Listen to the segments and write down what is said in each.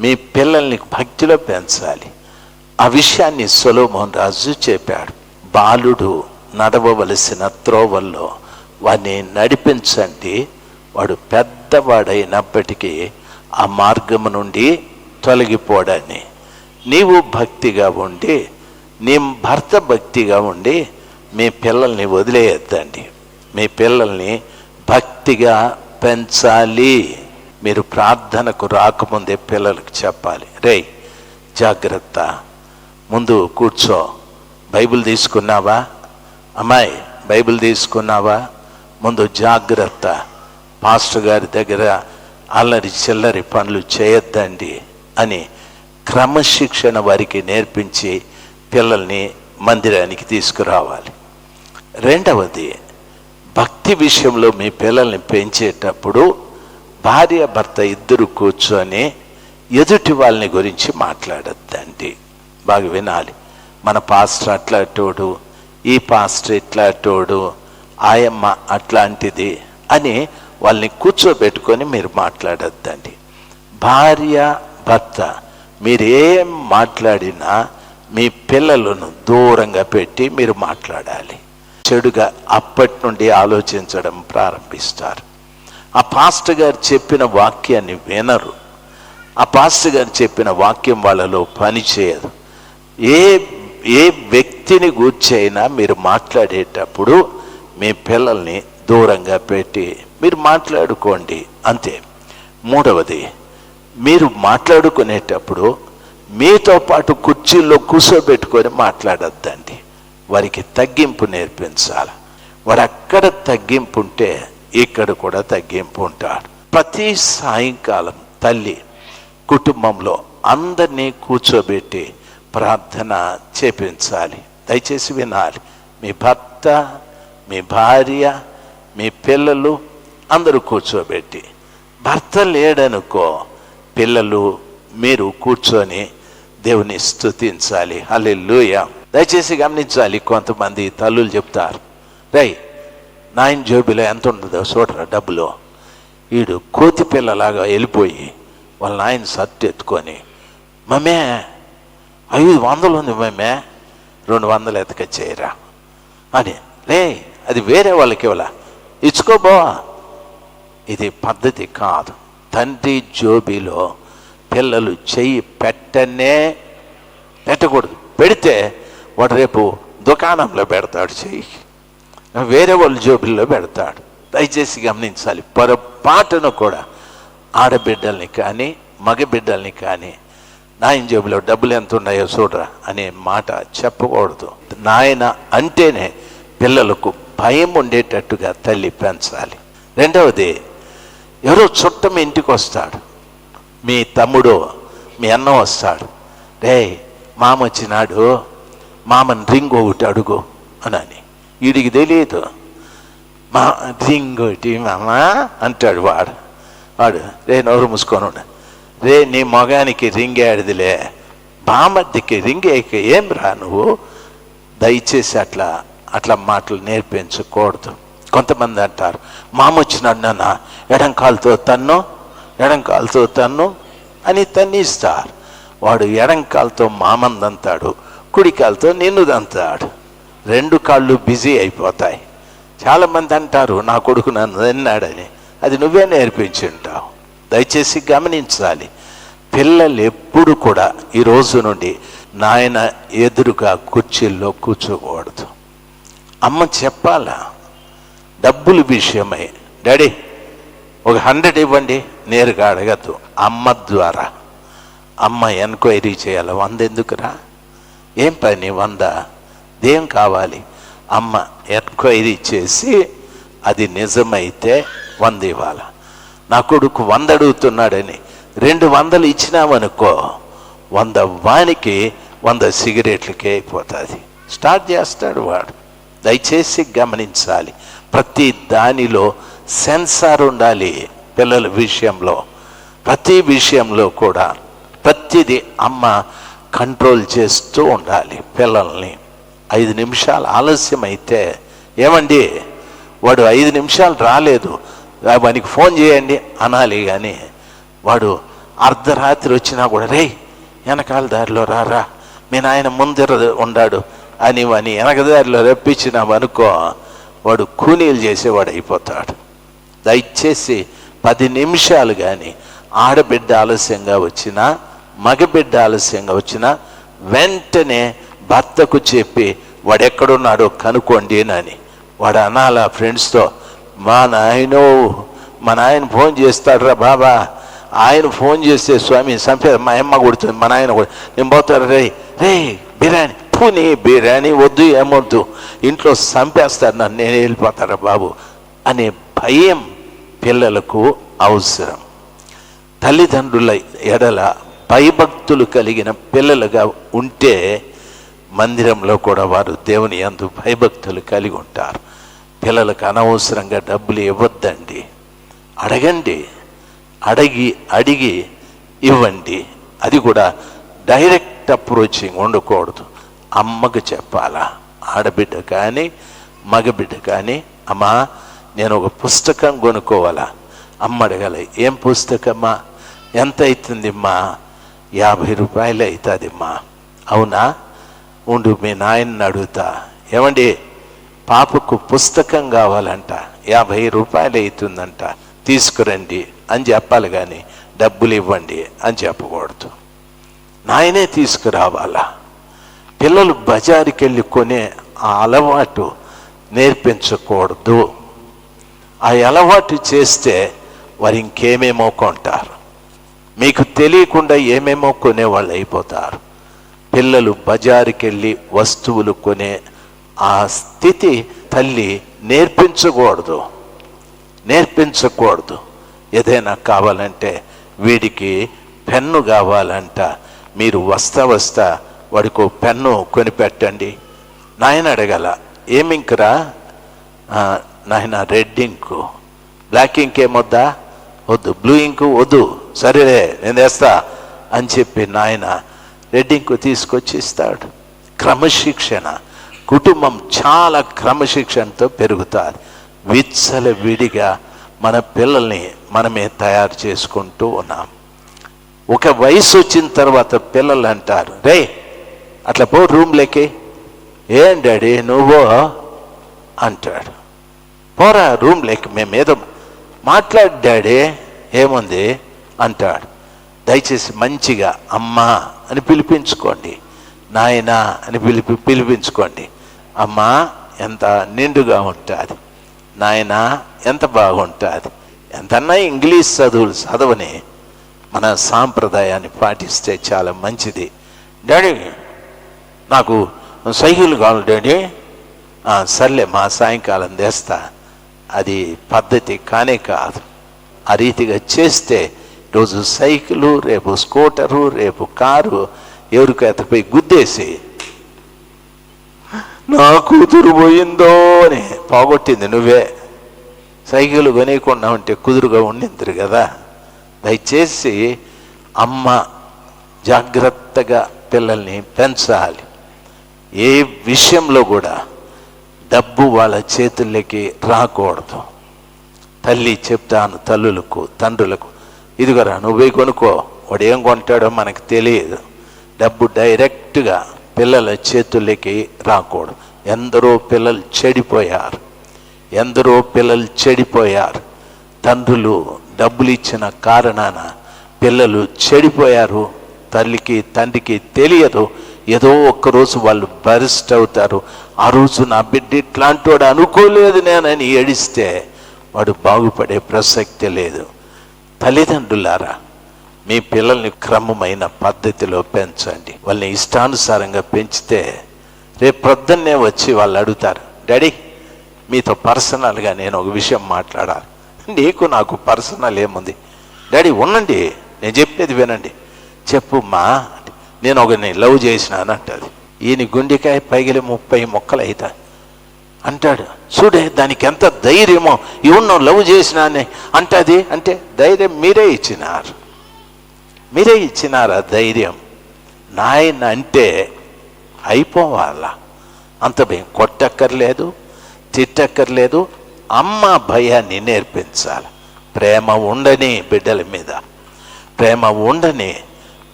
మీ పిల్లల్ని భక్తిలో పెంచాలి. ఆ విషయాన్ని సొలోమోన్ రాజు చెప్పాడు. బాలుడు నడవవలసిన త్రోవల్లో వాడిని నడిపించండి. వాడు పెద్దవాడైనప్పటికీ ఆ మార్గము నుండి తొలగిపోడని నీవు భక్తిగా ఉండి నీ భర్త భక్తిగా ఉండి మీ పిల్లల్ని వదిలేయద్దండి. మీ పిల్లల్ని భక్తిగా పెంచాలి. మీరు ప్రార్థనకు రాకముందే పిల్లలకు చెప్పాలి. రేయ్ జాగ్రత్త. ముందు కూర్చో. బైబిల్ తీసుకున్నావా? అమ్మాయి బైబిల్ తీసుకున్నావా? ముందు జాగ్రత్త. పాస్టర్ గారి దగ్గర అల్లరి చిల్లరి పనులు చేయొద్దండి అని క్రమశిక్షణ వారికి నేర్పించి పిల్లల్ని మందిరానికి తీసుకురావాలి. రెండవది భక్తి విషయంలో మీ పిల్లల్ని పెంచేటప్పుడు భార్య భర్త ఇద్దరు కూర్చొని ఎదుటి వాళ్ళని గురించి మాట్లాడద్దండి. బాగా వినాలి. మన పాస్టర్ అట్లాంటోడు ఈ పాస్టర్ ఇట్లాంటోడు ఆయమ్మ అట్లాంటిది అని వాళ్ళని కూర్చోబెట్టుకొని మీరు మాట్లాడద్దండి. భార్య భర్త మీరేం మాట్లాడినా మీ పిల్లలను దూరంగా పెట్టి మీరు మాట్లాడాలి. చెడుగా అప్పటి నుండి ఆలోచించడం ప్రారంభిస్తారు. ఆ పాస్టర్ గారు చెప్పిన వాక్యాన్ని వినరు. ఆ పాస్టర్ గారు చెప్పిన వాక్యం వాళ్ళలో పనిచేయదు ఏ ఏ వ్యక్తిని గూర్చైనా మీరు మాట్లాడేటప్పుడు మీ పిల్లల్ని దూరంగా పెట్టి మీరు మాట్లాడుకోండి అంతే. మూడవది మీరు మాట్లాడుకునేటప్పుడు మీతో పాటు కుర్చీల్లో కూర్చోబెట్టుకొని మాట్లాడొద్దండి. వారికి తగ్గింపు నేర్పించాలి. వారు అక్కడ తగ్గింపు ఉంటే ఇక్కడ కూడా తగ్గింపు ఉంటాడు ప్రతి సాయంకాలం తల్లి కుటుంబంలో అందరినీ కూర్చోబెట్టి ప్రార్థన చేపించాలి. దయచేసి వినాలి. మీ భర్త మీ భార్య మీ పిల్లలు అందరూ కూర్చోబెట్టి భర్త లేడనుకో పిల్లలు మీరు కూర్చొని దేవుని స్తుతించాలి. హల్లెలూయా. దయచేసి గమనించాలి కొంతమంది తల్లులు చెప్తారు. రై నాయన జోబిలో ఎంత ఉంటుందో చూడరా డబ్బులు. వీడు కోతి పిల్లలాగా వెళ్ళిపోయి వాళ్ళ నాయన సత్తు ఎత్తుకొని మమ్మే ఐదు వందలు ఉంది మమ్మే రెండు వందలు ఎతకచ్చేయరా. అని లే అది వేరే వాళ్ళకి ఇవ్వాల ఇచ్చుకోబో ఇది పద్ధతి కాదు. తండ్రి జోబిలో పిల్లలు చెయ్యి పెట్టనే పెట్టకూడదు. పెడితే వాడు రేపు దుకాణంలో పెడతాడు చెయ్యి. వేరే వాళ్ళ జోబుల్లో పెడతాడు. దయచేసి గమనించాలి. పొరపాటును కూడా ఆడబిడ్డల్ని కానీ మగబిడ్డల్ని కానీ నాయన జేబులో డబ్బులు ఎంత ఉన్నాయో చూడరా అనే మాట చెప్పకూడదు. నాయన అంటేనే పిల్లలకు భయం ఉండేటట్టుగా తల్లి పెంచాలి. రెండవది ఎవరో చుట్టం ఇంటికి వస్తాడు. మీ తమ్ముడు మీ అన్న వస్తాడు. రే మామ వచ్చినాడు. మామని రింగ్ ఒకటి అడుగు అని వీడికి తెలియదు మా దింగోటి ఒకటి మామ అంటాడు వాడు. వాడు రే నోరు మూసుకొని ఉండు. రే నీ మొగానికి రింగ్ ఆడిదిలే బామద్దికి రింగ్ ఏం రా నువ్వు? దయచేసి అట్లా అట్లా మాటలు నేర్పించకూడదు. కొంతమంది అంటారు మామ వచ్చినాడు నాన్న ఎడం కాలుతో తన్ను ఎడం కాలుతో తన్ను అని తన్నిస్తారు. వాడు ఎడం కాలుతో మామందంతాడు కుడి కాలుతో నిన్ను దంతాడు రెండు కాళ్ళు బిజీ అయిపోతాయి. చాలామంది అంటారు నా కొడుకు నన్ను తిన్నాడని. అది నువ్వే నేర్పించి ఉంటావు. దయచేసి గమనించాలి. పిల్లలు ఎప్పుడు కూడా ఈ రోజు నుండి నాయన ఎదురుగా కుర్చీల్లో కూర్చోకూడదు. అమ్మ చెప్పాలా డబ్బుల విషయమై డాడీ ఒక హండ్రెడ్ ఇవ్వండి నేరుగా అడగద్దు అమ్మ ద్వారా. అమ్మ ఎంక్వైరీ చేయాలి వంద ఎందుకురా? ఏం పని వంద? దేం కావాలి. అమ్మ ఎంక్వైరీ చేసి అది నిజమైతే వంద ఇవ్వాల నా కొడుకు వంద అడుగుతున్నాడని రెండు వందలు ఇచ్చినామనుకో వంద వానికి వంద సిగరెట్లకి అయిపోతుంది. స్టార్ట్ చేస్తాడు వాడు. దయచేసి గమనించాలి. ప్రతి దానిలో సెన్సార్ ఉండాలి పిల్లల విషయంలో. ప్రతి విషయంలో కూడా ప్రతిదీ అమ్మ కంట్రోల్ చేస్తూ ఉండాలి పిల్లల్ని. ఐదు నిమిషాలు ఆలస్యం అయితే ఏమండి? వాడు ఐదు నిమిషాలు రాలేదు. వానికి ఫోన్ చేయండి అనాలి కానీ వాడు అర్ధరాత్రి వచ్చినా కూడా రే వెనకాల దారిలో రారా మీ నాయన ముందర ఉండాడు. అని వాని వెనక దారిలో రప్పించినామనుకో వాడు కూనీలు చేసేవాడు అయిపోతాడు. దయచేసి పది నిమిషాలు కానీ ఆడబిడ్డ ఆలస్యంగా వచ్చినా మగబిడ్డ ఆలస్యంగా వచ్చినా వెంటనే భర్తకు చెప్పి వాడెక్కడున్నాడో కనుక్కోండి అని. వాడు అనాల ఫ్రెండ్స్తో మా నాయనో మా నాయన ఫోన్ చేస్తాడురా బాబా. ఆయన ఫోన్ చేస్తే స్వామి సంపే మా అమ్మ కొడుతుంది మా నాయన కూడా నేను పోతాడు రే రే బిర్యానీ పూని బిర్యానీ వద్దు ఏమొద్దు. ఇంట్లో చంపేస్తాడు నన్ను నేను వెళ్ళిపోతారా బాబు అనే భయం పిల్లలకు అవసరం. తల్లిదండ్రుల ఎడల భయభక్తులు కలిగిన పిల్లలుగా ఉంటే మందిరంలో కూడా వారు దేవుని యందు భయభక్తులు కలిగి ఉంటారు. పిల్లలకు అనవసరంగా డబ్బులు ఇవ్వద్దండి. అడగండి. అడిగి అడిగి ఇవ్వండి. అది కూడా డైరెక్ట్ అప్రోచింగ్ ఉండకూడదు. అమ్మకు చెప్పాలా? ఆడబిడ్డ కానీ మగబిడ్డ కానీ అమ్మా నేను ఒక పుస్తకం కొనుక్కోవాలా? అమ్మ అడగాలి ఏం పుస్తకమ్మా? ఎంత అవుతుందిమ్మా యాభై రూపాయలు అవుతుందిమ్మా. అవునా? ఉండు మీ నాయన్ని అడుగుతా. ఏమండి? పాపకు పుస్తకం కావాలంట. యాభై రూపాయలు అవుతుందంట. తీసుకురండి అని చెప్పాలి కానీ డబ్బులు ఇవ్వండి అని చెప్పకూడదు. నాయనే తీసుకురావాలా? పిల్లలు బజారుకి వెళ్ళి కొనే ఆ అలవాటు నేర్పించకూడదు. ఆ అలవాటు చేస్తే వారు ఇంకేమేమో కొంటారు. మీకు తెలియకుండా ఏమేమో కొనేవాళ్ళు అయిపోతారు. పిల్లలు బజారుకెళ్ళి వస్తువులు కొనే ఆ స్థితి తల్లి నేర్పించకూడదు. నేర్పించకూడదు. ఏదైనా కావాలంటే వీడికి పెన్ను కావాలంట. మీరు వస్తా వస్తా వాడికి పెన్ను కొనిపెట్టండి. నాయన అడగల ఏం ఇంకరా? నాయన రెడ్ ఇంకు. బ్లాక్ ఇంక్ ఏమొద్దా వద్దు బ్లూ ఇంకు వద్దు. సరేలే నేను వేస్తా. అని చెప్పి నాయన రెడ్డింగ్కు తీసుకొచ్చి ఇస్తాడు. క్రమశిక్షణ. కుటుంబం చాలా క్రమశిక్షణతో పెరుగుతుంది. విచ్చల విడిగా మన పిల్లల్ని మనమే తయారు చేసుకుంటూ ఉన్నాం. ఒక వయసు వచ్చిన తర్వాత పిల్లలు అంటారు రే అట్లా పో రూమ్లోకి. ఏం డాడీ నువ్వో? అంటాడు. పోరా రూమ్లోకి మేము ఏదో మాట్లాడు డాడీ ఏముంది? అంటాడు. దయచేసి మంచిగా అమ్మా అని పిలిపించుకోండి. నాయనా అని పిలిపి పిలిపించుకోండి. అమ్మా ఎంత నిండుగా ఉంటుంది. నాయనా ఎంత బాగుంటుంది. ఎంతన్నా ఇంగ్లీష్ చదువులు చదవని మన సాంప్రదాయాన్ని పాటిస్తే చాలా మంచిది. డాడీ నాకు సైకిల్ కావాలి డాడీ. సర్లే మా సాయంకాలం తెస్తా. అది పద్ధతి కానే కాదు. ఆ రీతిగా చేస్తే రోజు సైకిలు రేపు స్కూటరు రేపు కారు ఎవరికి అతపై గుద్దేసి నా కూతురు పోయిందో అని పోగొట్టింది నువ్వే. సైకిల్ కొనేయకుండా ఉంటే కుదురుగా ఉండిందిరు కదా. దయచేసి అమ్మ జాగ్రత్తగా పిల్లల్ని పెంచాలి. ఏ విషయంలో కూడా డబ్బు వాళ్ళ చేతుల్లోకి రాకూడదు. తల్లి చెప్తాను తల్లులకు తండ్రులకు ఇదిగోరా నువ్వు పోయి కొనుక్కో. వాడు ఏం కొంటాడో మనకు తెలియదు. డబ్బు డైరెక్ట్గా పిల్లల చేతులకి రాకూడదు. ఎందరో పిల్లలు చెడిపోయారు. ఎందరో పిల్లలు చెడిపోయారు. తండ్రులు డబ్బులు ఇచ్చిన కారణాన పిల్లలు చెడిపోయారు. తల్లికి తండ్రికి తెలియదు. ఏదో ఒక్కరోజు వాళ్ళు బరిస్ట్ అవుతారు. ఆ రోజు నా బిడ్డ ఇట్లాంటి వాడు అనుకోలేదు నేనని ఏడిస్తే వాడు బాగుపడే ప్రసక్తి లేదు. తల్లిదండ్రులారా మీ పిల్లల్ని క్రమమైన పద్ధతిలో పెంచండి. వాళ్ళని ఇష్టానుసారంగా పెంచితే రేపు ప్రొద్దున్నే వచ్చి వాళ్ళు అడుగుతారు డాడీ మీతో పర్సనల్గా నేను ఒక విషయం మాట్లాడాలి. నీకు నాకు పర్సనల్ ఏముంది? డాడీ ఉండండి నేను చెప్పేది వినండి. చెప్పు మా నేను ఒకరిని లవ్ చేసినాను అంటది. ఈయన గుండెకాయ పైగిలి ముప్పై మొక్కలు అవుతాయి అంటాడు. చూడే దానికి ఎంత ధైర్యమో ఇవన్నో లవ్ చేసినానే. అంటది అంటే ధైర్యం మీరే ఇచ్చినారు. మీరే ఇచ్చినారు ఆ ధైర్యం. నాయన అంటే అయిపోవాలా? అంత భయం. కొట్టక్కర్లేదు తిట్టక్కర్లేదు. అమ్మ భయాన్ని నేర్పించాలి. ప్రేమ ఉండని బిడ్డల మీద. ప్రేమ ఉండని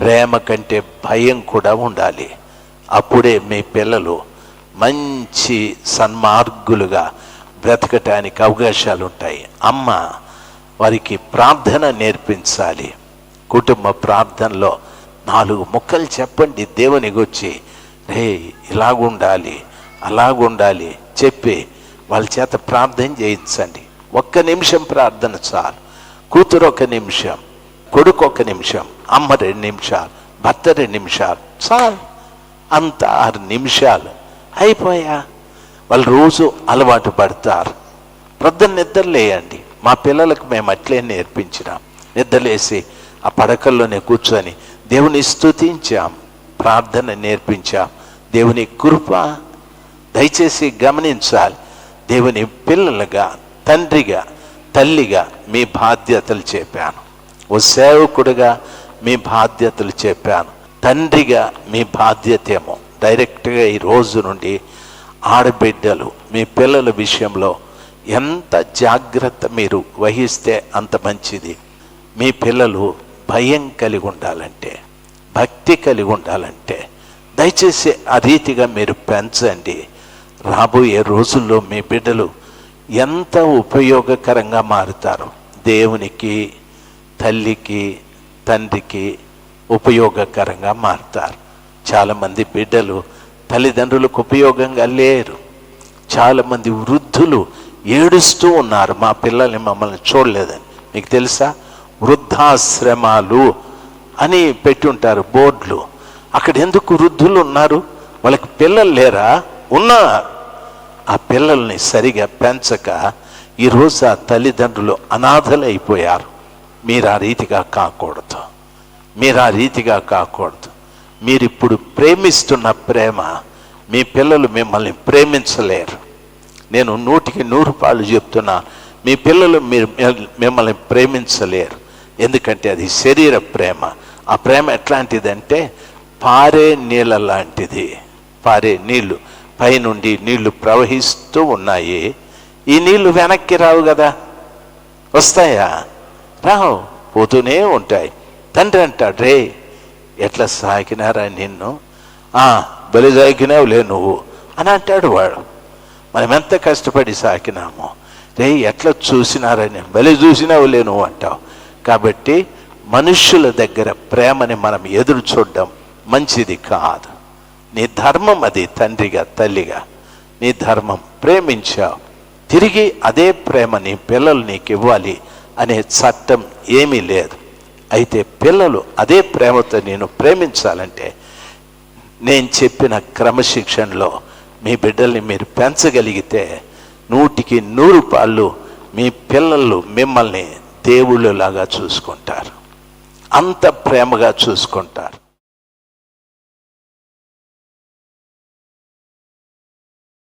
ప్రేమ కంటే భయం కూడా ఉండాలి. అప్పుడే మీ పిల్లలు మంచి సన్మార్గులుగా బ్రతకటానికి అవకాశాలు ఉంటాయి అమ్మ వారికి ప్రార్థన నేర్పించాలి. కుటుంబ ప్రార్థనలో నాలుగు ముక్కలు చెప్పండి. దేవునికి వచ్చి రే ఇలాగుండాలి అలాగుండాలి చెప్పి వాళ్ళ చేత ప్రార్థన చేయించండి. ఒక్క నిమిషం ప్రార్థన చాలు. కూతురు ఒక నిమిషం కొడుకు ఒక నిమిషం అమ్మ రెండు నిమిషాలు భర్త రెండు నిమిషాలు చాలు. అంత ఆరు నిమిషాలు అయిపోయా? వాళ్ళు రోజు అలవాటు పడతారు. ప్రొద్దున నిద్రలేయండి మా పిల్లలకు మేము అట్లే నేర్పించినాం. నిద్రలేసి ఆ పడకల్లోనే కూర్చొని దేవుని స్తుతించాం. ప్రార్థన నేర్పించాం. దేవుని కృప దయచేసి గమనించాలి. దేవుని పిల్లలుగా తండ్రిగా తల్లిగా మీ బాధ్యతలు చెప్పాను. ఓ సేవకుడుగా మీ బాధ్యతలు చెప్పాను. తండ్రిగా మీ బాధ్యత ఏమో డైరెక్ట్గా ఈ రోజు నుండి ఆడబిడ్డలు మీ పిల్లల విషయంలో ఎంత జాగ్రత్త మీరు వహిస్తే అంత మంచిది. మీ పిల్లలు భయం కలిగి ఉండాలంటే భక్తి కలిగి ఉండాలంటే దయచేసి ఆ రీతిగా మీరు పెంచండి. రాబోయే రోజుల్లో మీ బిడ్డలు ఎంత ఉపయోగకరంగా మారుతారు. దేవునికి తల్లికి తండ్రికి ఉపయోగకరంగా మారుతారు. చాలామంది బిడ్డలు తల్లిదండ్రులకు ఉపయోగంగా లేరు. చాలామంది వృద్ధులు ఏడుస్తూ ఉన్నారు. మా పిల్లల్ని మమ్మల్ని చూడలేదని. మీకు తెలుసా? వృద్ధాశ్రమాలు అని పెట్టుంటారు బోర్డులు. అక్కడ ఎందుకు వృద్ధులు ఉన్నారు? వాళ్ళకి పిల్లలు లేరా? ఉన్నారు. ఆ పిల్లల్ని సరిగా పెంచక ఈరోజు ఆ తల్లిదండ్రులు అనాథలు అయిపోయారు మీరు ఆ రీతిగా కాకూడదు. మీరు ఆ రీతిగా కాకూడదు. మీరు ఇప్పుడు ప్రేమిస్తున్న ప్రేమ మీ పిల్లలు మిమ్మల్ని ప్రేమించలేరు. నేను నూటికి నూరు పాలు చెప్తున్నా మీ పిల్లలు మీరు మిమ్మల్ని ప్రేమించలేరు. ఎందుకంటే అది శరీర ప్రేమ. ఆ ప్రేమ ఎట్లాంటిదంటే పారే నీళ్ళ లాంటిది. పారే నీళ్ళు పైనుండి నీళ్ళు ప్రవహిస్తూ ఉన్నాయి. ఈ నీళ్ళు వెనక్కి రావు కదా. వస్తాయా? రావు. పోతూనే ఉంటాయి. తండ్రి అంటాడు రే ఎట్లా సాకినారా నిన్ను? ఆ బలి సాకినావులే నువ్వు. అని అంటాడు వాడు. మనం ఎంత కష్టపడి సాకినామో రే ఎట్లా చూసినారని బలి చూసినావులే నువ్వు అంటావు. కాబట్టి మనుష్యుల దగ్గర ప్రేమని మనం ఎదురు చూడడం మంచిది కాదు. నీ ధర్మం అది తండ్రిగా తల్లిగా. నీ ధర్మం ప్రేమించావు. తిరిగి అదే ప్రేమని పిల్లలు నీకు ఇవ్వాలి అనే చట్టం ఏమీ లేదు. అయితే పిల్లలు అదే ప్రేమతో నేను ప్రేమించాలంటే నేను చెప్పిన క్రమశిక్షణలో మీ బిడ్డల్ని మీరు పెంచగలిగితే నూటికి నూరు పాళ్ళు మీ పిల్లలు మిమ్మల్ని దేవుళ్ళలాగా చూసుకుంటారు. అంత ప్రేమగా చూసుకుంటారు.